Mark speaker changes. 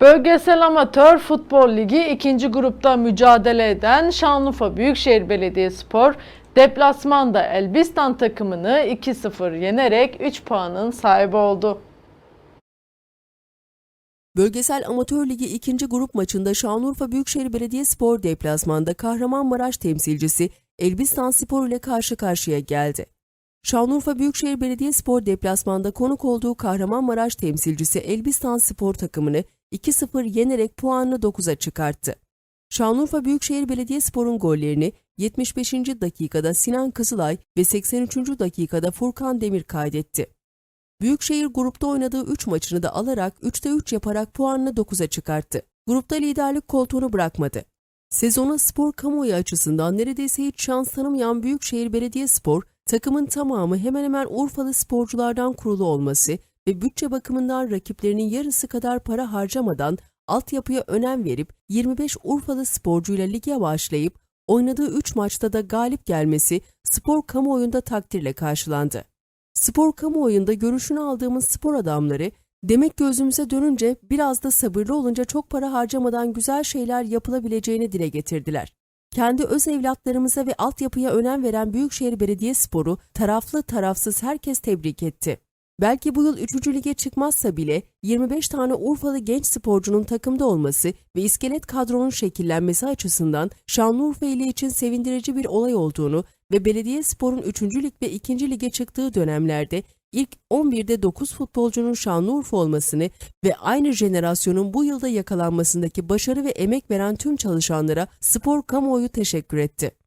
Speaker 1: Bölgesel Amatör Futbol Ligi ikinci grupta mücadele eden Şanlıurfa Büyükşehir Belediyespor deplasmanda Elbistan takımını 2-0 yenerek 3 puanın sahibi oldu.
Speaker 2: Bölgesel Amatör Ligi 2. grup maçında Şanlıurfa Büyükşehir Belediyespor deplasmanda Kahramanmaraş temsilcisi Elbistan Spor ile karşı karşıya geldi. Şanlıurfa Büyükşehir Belediyespor deplasmanda konuk olduğu Kahramanmaraş temsilcisi Elbistan Spor takımını 2-0 yenerek puanını 9'a çıkarttı. Şanlıurfa Büyükşehir Belediyespor'un gollerini 75. dakikada Sinan Kızılay ve 83. dakikada Furkan Demir kaydetti. Büyükşehir grupta oynadığı 3 maçını da alarak 3'te 3 yaparak puanını 9'a çıkarttı. Grupta liderlik koltuğunu bırakmadı. Sezona spor kamuoyu açısından neredeyse hiç şans tanımayan Büyükşehir Belediyespor, takımın tamamı hemen hemen Urfalı sporculardan kurulu olması ve bütçe bakımından rakiplerinin yarısı kadar para harcamadan altyapıya önem verip 25 Urfalı sporcuyla lige başlayıp oynadığı 3 maçta da galip gelmesi spor kamuoyunda takdirle karşılandı. Spor kamuoyunda görüşünü aldığımız spor adamları, demek gözümüze dönünce biraz da sabırlı olunca çok para harcamadan güzel şeyler yapılabileceğini dile getirdiler. Kendi öz evlatlarımıza ve altyapıya önem veren Büyükşehir Belediyespor'u taraflı tarafsız herkes tebrik etti. Belki bu yıl 3. lige çıkmazsa bile 25 tane Urfalı genç sporcunun takımda olması ve iskelet kadronun şekillenmesi açısından Şanlıurfa ili için sevindirici bir olay olduğunu ve Belediyespor'un 3. lig ve 2. lige çıktığı dönemlerde ilk 11'de 9 futbolcunun Şanlıurfa olmasını ve aynı jenerasyonun bu yılda yakalanmasındaki başarı ve emek veren tüm çalışanlara spor kamuoyu teşekkür etti.